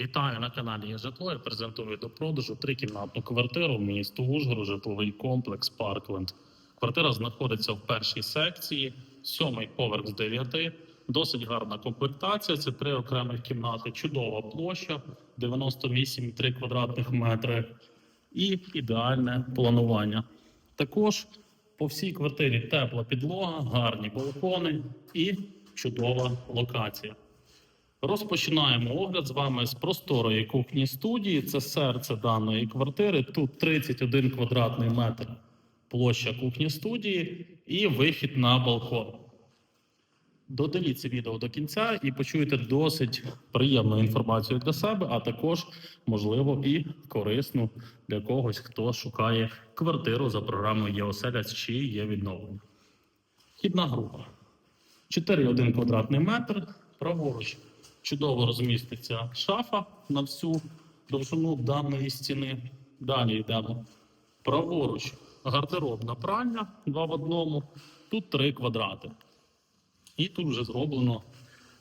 Вітаю на каналі «Є житло. Я презентую до продажу трикімнатну квартиру в місто Ужгород, житловий комплекс Паркленд. Квартира знаходиться в першій секції, сьомий поверх з дев'яти. Досить гарна комплектація. Це три окремих кімнати, чудова площа, 98,3 квадратних метри і ідеальне планування. Також по всій квартирі тепла підлога, гарні балкони і чудова локація. Розпочинаємо огляд з вами з просторої кухні студії. Це серце даної квартири. Тут 31 квадратний метр площа кухні студії і вихід на балкон. Додивіться відео до кінця і почуєте досить приємну інформацію для себе, а також, можливо, і корисну для когось, хто шукає квартиру за програмою «Єоселяць» чи є відновлення. Вхідна група. 4,1 квадратний метр. Праворуч чудово розміститься шафа на всю довжину даної стіни. Далі йдемо. Праворуч гардеробна пральня, два в одному. Тут три квадрати. І тут вже зроблено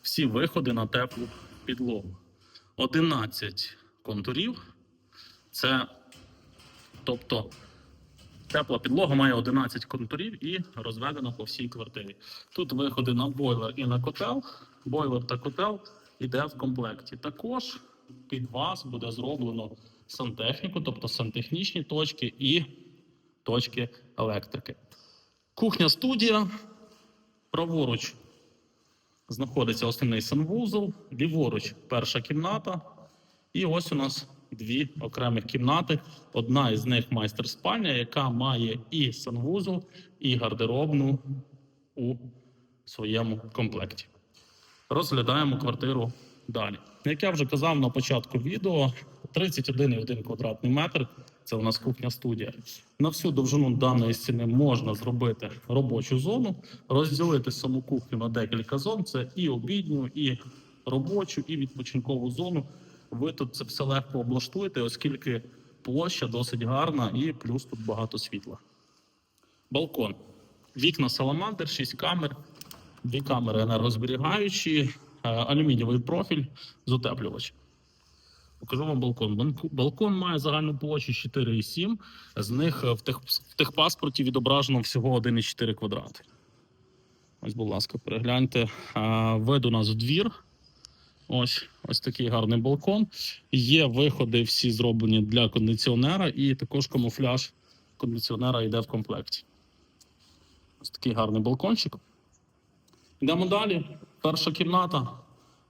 всі виходи на теплу підлогу. 11 контурів. Це, тобто, Тепла підлога має 11 контурів і розведена по всій квартирі. Тут виходи на бойлер і на котел. Бойлер та котел йде в комплекті. Також під вас буде зроблено сантехніку, тобто сантехнічні точки і точки електрики. Кухня студія. Праворуч знаходиться основний санвузол, ліворуч перша кімната. І ось у нас дві окремих кімнати. Одна із них майстер-спальня, яка має і санвузол, і гардеробну у своєму комплекті. Розглядаємо квартиру далі. Як я вже казав на початку відео, 31,1 квадратний метр. Це у нас кухня студія. На всю довжину даної стіни можна зробити робочу зону, розділити саму кухню на декілька зон. Це і обідню, і робочу, і відпочинкову зону. Ви тут це все легко облаштуєте, оскільки площа досить гарна і плюс тут багато світла. Балкон. Вікна саламандр, 6 камер, дві камери енергозберігаючі, е, алюмінієвий профіль з утеплювачем. Покажу вам балкон. Балкон має загальну площу 4,7. З них е, в, тех, в техпаспорті відображено всього 1,4 квадрати. Ось, будь ласка, перегляньте. Вид у нас в двір. Ось, ось такий гарний балкон. Є виходи всі зроблені для кондиціонера, і також камуфляж кондиціонера йде в комплекті. Ось такий гарний балкончик. Йдемо далі. Перша кімната.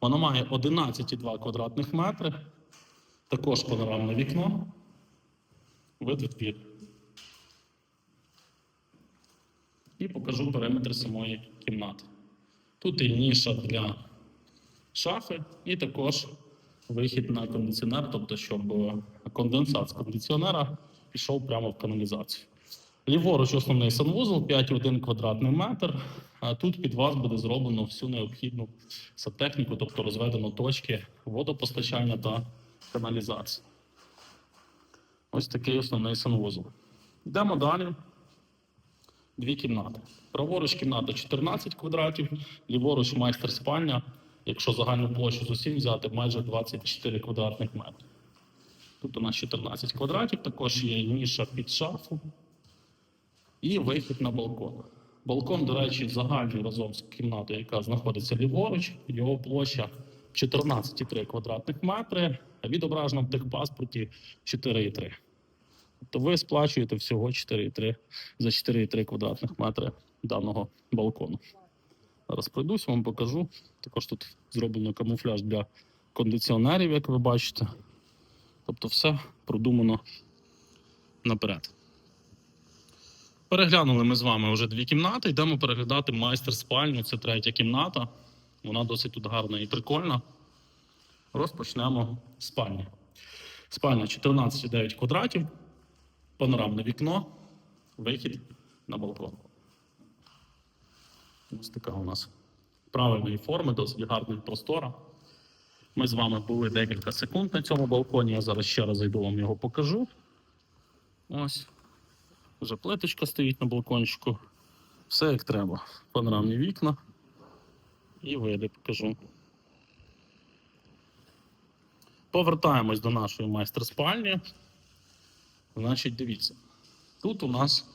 Вона має 11,2 квадратних метри. Також панорамне вікно. Вид у двір. І покажу периметр самої кімнати. Тут і ніша для шафи, і також вихід на кондиціонер, тобто, щоб конденсат з кондиціонера пішов прямо в каналізацію. Ліворуч основний санвузол 5,1 квадратний метр. А тут під вас буде зроблено всю необхідну сантехніку, тобто розведено точки водопостачання та каналізації. Ось такий основний санвузол. Йдемо далі. Дві кімнати. Праворуч кімната 14 квадратів, ліворуч майстер спальня. Якщо загальну площу з усім взяти, майже 24 квадратних метри. Тут у нас 14 квадратів, також є ніша під шафу і вихід на балкон. Балкон, до речі, загальний разом з кімнатою, яка знаходиться ліворуч, його площа 14,3 квадратних метри, а відображена в техпаспорті 4,3. Тобто ви сплачуєте всього 4,3 за 4,3 квадратних метри даного балкону. Зараз пройдусь, вам покажу. Також тут зроблено камуфляж для кондиціонерів, як ви бачите. Тобто все продумано наперед. Переглянули ми з вами вже дві кімнати. Йдемо переглядати майстер-спальню. Це третя кімната. Вона досить тут гарна і прикольна. Розпочнемо з. Спальня 14,9 квадратів, панорамне вікно, вихід на балкон. Ось така у нас правильної форми, досить гарна простора. Ми з вами були декілька секунд на цьому балконі. Я зараз ще раз зайду вам його покажу. Ось. Вже плиточка стоїть на балкончику. Все як треба. Панорамні вікна. І види покажу. Повертаємось до нашої майстер-спальні. Значить, дивіться, тут у нас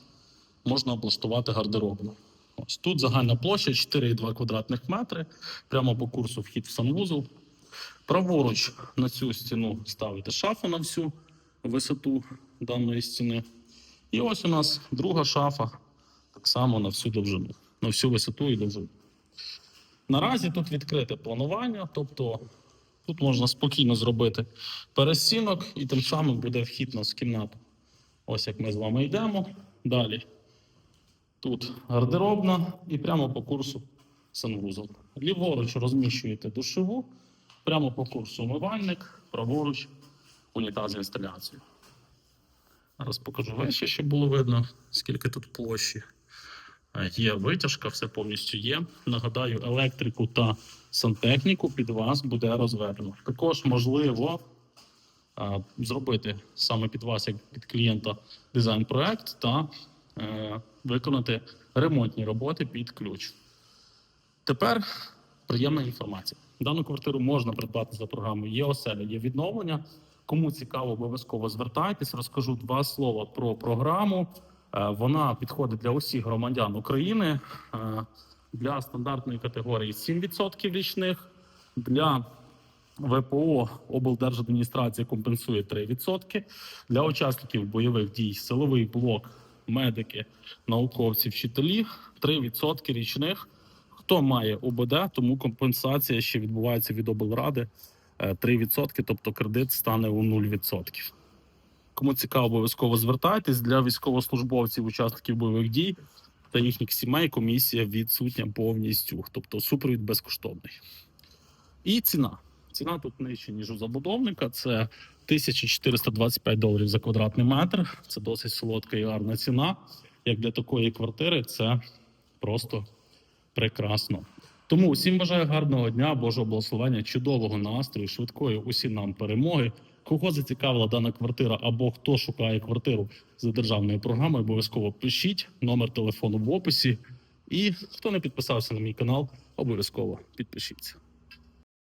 можна облаштувати гардеробну. Ось тут загальна площа 4,2 квадратних метри, прямо по курсу вхід в санвузол. Праворуч на цю стіну ставити шафу на всю висоту даної стіни. І ось у нас друга шафа, так само на всю довжину, на всю висоту і довжину. Наразі тут відкрите планування, тобто тут можна спокійно зробити пересінок, і тим самим буде вхід в кімнату. Ось як ми з вами йдемо. Далі. Тут гардеробна і прямо по курсу санвузол. Ліворуч розміщуєте душову, прямо по курсу умивальник, праворуч унітаз з інсталяцією. Зараз покажу вище, щоб було видно, скільки тут площі. Е, Є витяжка, все повністю є. Нагадаю, електрику та сантехніку під вас буде розведено. Також можливо е, зробити саме під вас, як під клієнта, дизайн-проект та е, виконати ремонтні роботи під ключ. Тепер приємна інформація. Дану квартиру можна придбати за програмою Є оселя, є відновлення. Кому цікаво, обов'язково звертайтесь. Розкажу два слова про програму. Е, Вона підходить для усіх громадян України. Е, Для стандартної категорії 7% річних. Для ВПО облдержадміністрація компенсує 3%. Для учасників бойових дій силовий блок, медики, науковці, вчителі 3% річних. Хто має ОБД, тому компенсація ще відбувається від облради 3%, тобто кредит стане у 0%. Кому цікаво, обов'язково звертайтесь для військовослужбовців, учасників бойових дій та їхніх сімей. Комісія відсутня повністю, тобто супровід безкоштовний. І ціна. Ціна тут нижче, ніж у забудовника. Це 1425 доларів за квадратний метр. Це досить солодка і гарна ціна. Як для такої квартири, це просто прекрасно. Тому усім бажаю гарного дня, Божого благословення, чудового настрою, швидкої усім нам перемоги. Кого зацікавила дана квартира або хто шукає квартиру за державною програмою, обов'язково пишіть номер телефону в описі. І хто не підписався на мій канал, обов'язково підпишіться.